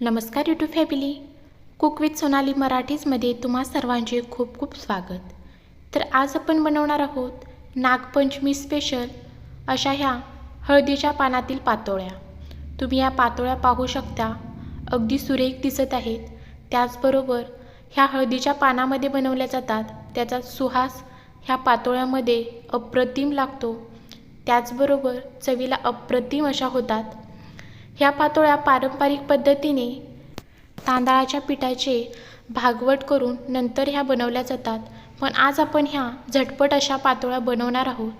नमस्कार YouTube family cook with Sonali मराठीजमध्ये तुम्हा सर्वांचे खूप खूप स्वागत. तर आज आपण बनवणार आहोत नागपंचमी स्पेशल अशा ह्या हळदीच्या पानातील पातोळ्या. तुम्ही या पातोळ्या पाहू शकता. अगदी सुरेख दिसत आहेत. त्याचबरोबर ह्या हळदीच्या पानामध्ये बनवल्या जातात. त्याचा सुहास ह्या पातोळ्यामध्ये अप्रतिम लागतो. त्याचबरोबर चवीला अप्रतिम अशा होतात. ह्या पातोळ्या पारंपरिक पद्धतीने तांदळाच्या पिठाचे भागवट करून नंतर ह्या बनवल्या जातात. पण आज आपण ह्या झटपट अशा पातोळ्या बनवणार आहोत.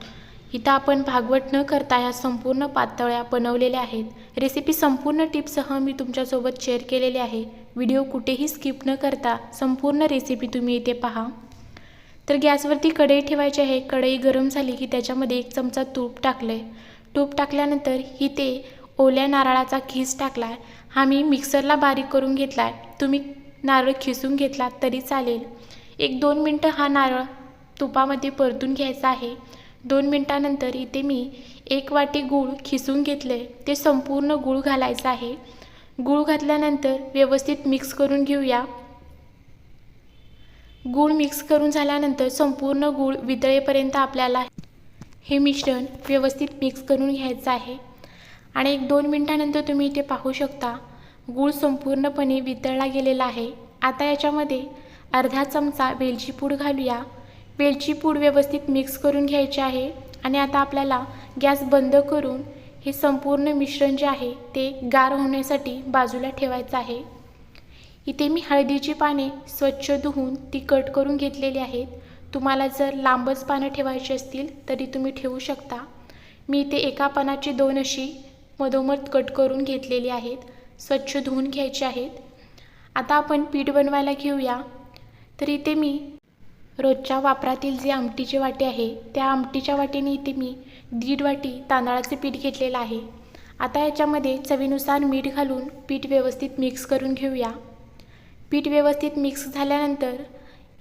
इथं आपण भागवट न करता ह्या संपूर्ण पातोळ्या बनवलेल्या आहेत. रेसिपी संपूर्ण टिपसह मी तुमच्यासोबत शेअर केलेली आहे. व्हिडिओ कुठेही स्किप न करता संपूर्ण रेसिपी तुम्ही इथे पहा. तर गॅसवरती कढई ठेवायची आहे. कढई गरम झाली की त्याच्यामध्ये एक चमचा तूप टाकलं आहे तूप टाकल्यानंतर ही ते ओल्या नारळाचा खीस टाकला आहे हा मी मिक्सरला बारीक करून घेतला आहे तुम्ही नारळ खिसून घेतला तरी चालेल. एक दोन मिनटं हा नारळ तुपामध्ये परतून घ्यायचा आहे. दोन मिनटानंतर इथे मी एक वाटी गूळ खिसून घेतले ते संपूर्ण गूळ घालायचं आहे. गूळ घातल्यानंतर व्यवस्थित मिक्स करून घेऊया. गूळ मिक्स करून झाल्यानंतर संपूर्ण गूळ वितळेपर्यंत आपल्याला हे मिश्रण व्यवस्थित मिक्स करून घ्यायचं आहे. आणि एक दोन मिनटानंतर तुम्ही इथे पाहू शकता. गूळ संपूर्णपणे वितळला गेलेला आहे. आता याच्यामध्ये अर्धा चमचा वेलची पूड घालूया. वेलची पूड व्यवस्थित मिक्स करून घ्यायची आहे आणि आता आपल्याला गॅस बंद करून हे संपूर्ण मिश्रण जे आहे ते गार होण्यासाठी बाजूला ठेवायचं आहे. इथे मी हळदीची पाने स्वच्छ धुवून ती कट करून घेतलेली आहेत. तुम्हाला जर लांबच पानं ठेवायची असतील तरी तुम्ही ठेवू शकता. मी इथे एका पानाची दोन अशी मधोमध कट करून घेतलेली आहेत. स्वच्छ धुवून घ्यायचे आहेत. आता आपण पीठ बनवायला घेऊया. तर इथे मी रोजच्या वापरातील जे आमटीचे वाटे आहे त्या आमटीच्या वाटेने इथे मी दीड वाटी तांदळाचे पीठ घेतलेलं आहे. आता याच्यामध्ये चवीनुसार मीठ घालून पीठ व्यवस्थित मिक्स करून घेऊया. पीठ व्यवस्थित मिक्स झाल्यानंतर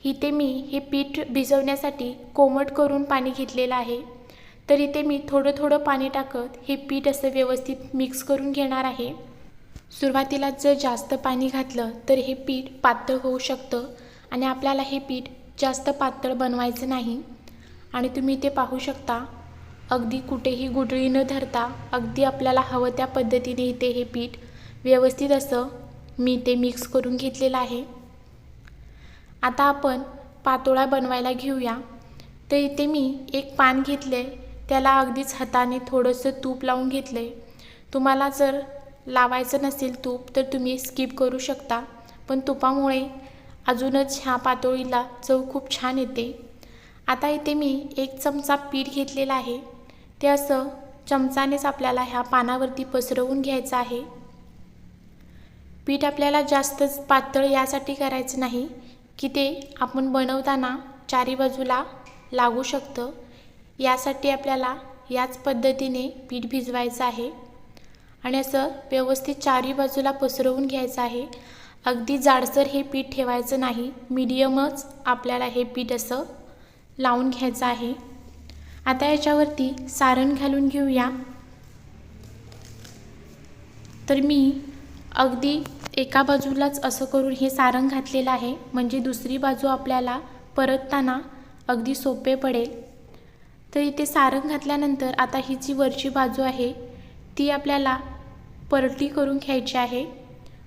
इथे मी हे पीठ भिजवण्यासाठी कोमट करून पाणी घेतलेलं आहे. तर इथे मी थोडं थोडं पाणी टाकत हे पीठ असं व्यवस्थित मिक्स करून घेणार आहे. सुरुवातीला जर जास्त पाणी घातलं तर हे पीठ पातळ होऊ शकतं आणि आपल्याला हे पीठ जास्त पातळ बनवायचं नाही. आणि तुम्ही ते पाहू शकता अगदी कुठेही गुठळी न धरता अगदी आपल्याला हवं त्या पद्धतीने इथे हे पीठ व्यवस्थित असं मी ते मिक्स करून घेतलेलं आहे. आता आपण पातोळा बनवायला घेऊया. तर इथे मी एक पान घेतले त्याला अगदीच हाताने थोडंसं तूप लावून घेतलं आहे तुम्हाला जर लावायचं नसेल तूप तर तुम्ही स्किप करू शकता. पण तुपामुळे अजूनच ह्या पातोळीला चव खूप छान येते. आता इथे मी एक चमचा पीठ घेतलेला आहे. ते असं चमचानेच आपल्याला ह्या पानावरती पसरवून घ्यायचं आहे. पीठ आपल्याला जास्तच पातळ यासाठी करायचं नाही की ते आपण बनवताना चारी बाजूला लागू शकतं. यासाठी आपल्याला याच पद्धतीने पीठ भिजवायचं आहे. आणि असं व्यवस्थित चारी बाजूला पसरवून घ्यायचं आहे. अगदी जाडसर हे पीठ ठेवायचं नाही. मीडियमच आपल्याला हे पीठ असं लावून घ्यायचं आहे. आता याच्यावरती सारण घालून घेऊया. तर मी अगदी एका बाजूलाच असं करून हे सारण घातलेलं आहे. म्हणजे दुसरी बाजू आपल्याला परतताना अगदी सोपे पडेल. तर इथे सारण घातल्यानंतर आता ही जी वरची बाजू आहे ती आपल्याला परटी करून घ्यायची आहे.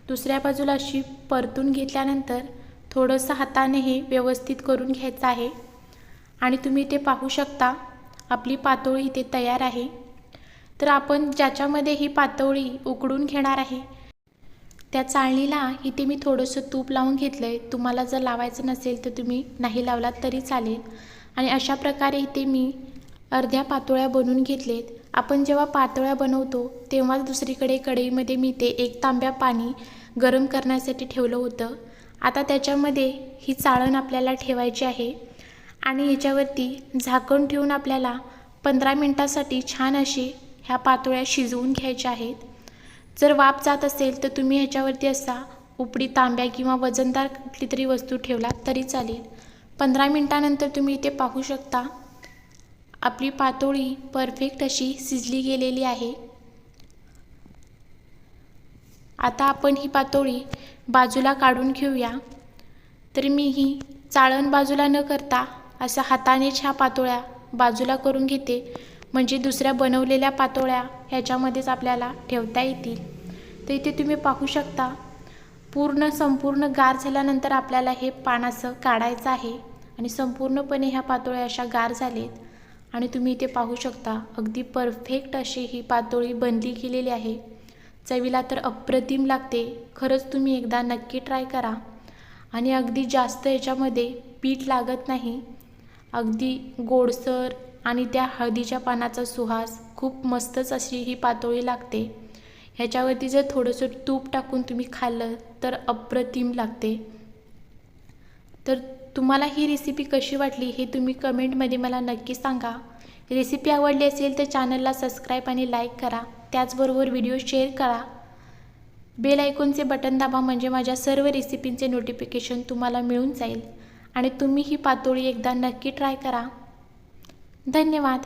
दुसऱ्या बाजूला अशी परतून घेतल्यानंतर थोडंसं हाताने हे व्यवस्थित करून घ्यायचं आहे. आणि तुम्ही ते पाहू शकता आपली पातोळी इथे तयार आहे. तर आपण ज्याच्यामध्ये ही पातोळी उकडून घेणार आहे त्या चाळणीला इथे मी थोडंसं तूप लावून घेतलं आहे तुम्हाला जर लावायचं नसेल तर तुम्ही नाही लावलात तरी चालेल. आणि अशा प्रकारे इथे मी अर्ध्या पातोळ्या बनवून घेतलेत. आपण जेव्हा पातोळ्या बनवतो तेव्हाच दुसरीकडे कढईमध्ये मी ते एक तांब्या पाणी गरम करण्यासाठी ठेवलं होतं. आता त्याच्यामध्ये ही चाळण आपल्याला ठेवायची आहे आणि ह्याच्यावरती झाकण ठेवून आपल्याला पंधरा मिनटासाठी छान अशी ह्या पातोळ्या शिजवून घ्यायच्या आहेत. जर वाफ जात असेल तर तुम्ही ह्याच्यावरती असा उपडी तांब्या किंवा वजनदार कुठली तरी वस्तू ठेवला तरी चालेल. पंधरा मिनटानंतर तुम्ही इथे पाहू शकता. आपली पातोळी परफेक्ट अशी शिजली गेलेली आहे. आता आपण ही पातोळी बाजूला काढून घेऊया. तर मी ही चाळण बाजूला न करता असं हातानेच ह्या पातोळ्या बाजूला करून घेते. म्हणजे दुसऱ्या बनवलेल्या पातोळ्या ह्याच्यामध्येच आपल्याला ठेवता येतील. तर इथे तुम्ही पाहू शकता पूर्ण संपूर्ण गार झाल्यानंतर आपल्याला हे पान असं काढायचं आहे. आणि संपूर्णपणे ह्या पातोळ्या अशा गार झालेत. आणि तुम्ही इथे पाहू शकता अगदी परफेक्ट अशी ही पातोळी बनली गेलेली आहे. चवीला तर अप्रतिम लागते खरंच तुम्ही एकदा नक्की ट्राय करा. आणि अगदी जास्त याच्यामध्ये पीठ लागत नाही. अगदी गोडसर आणि त्या हळदीच्या पानाचा सुहास खूप मस्तच अशी ही पातोळी लागते. ह्याच्यावरती जर थोडंसं तूप टाकून तुम्ही खाल्लं तर अप्रतिम लागते. तर तुम्हाला ही रेसिपी कशी वाटली हे तुम्ही कमेंटमध्ये मला नक्की सांगा. रेसिपी आवडली असेल तर चॅनलला सबस्क्राईब आणि लाईक करा. त्याचबरोबर व्हिडिओ शेअर करा. बेल आयकॉनचे बटन दाबा म्हणजे माझ्या सर्व रेसिपींचे नोटिफिकेशन तुम्हाला मिळून जाईल. आणि तुम्ही ही पातोळी एकदा नक्की ट्राय करा. धन्यवाद.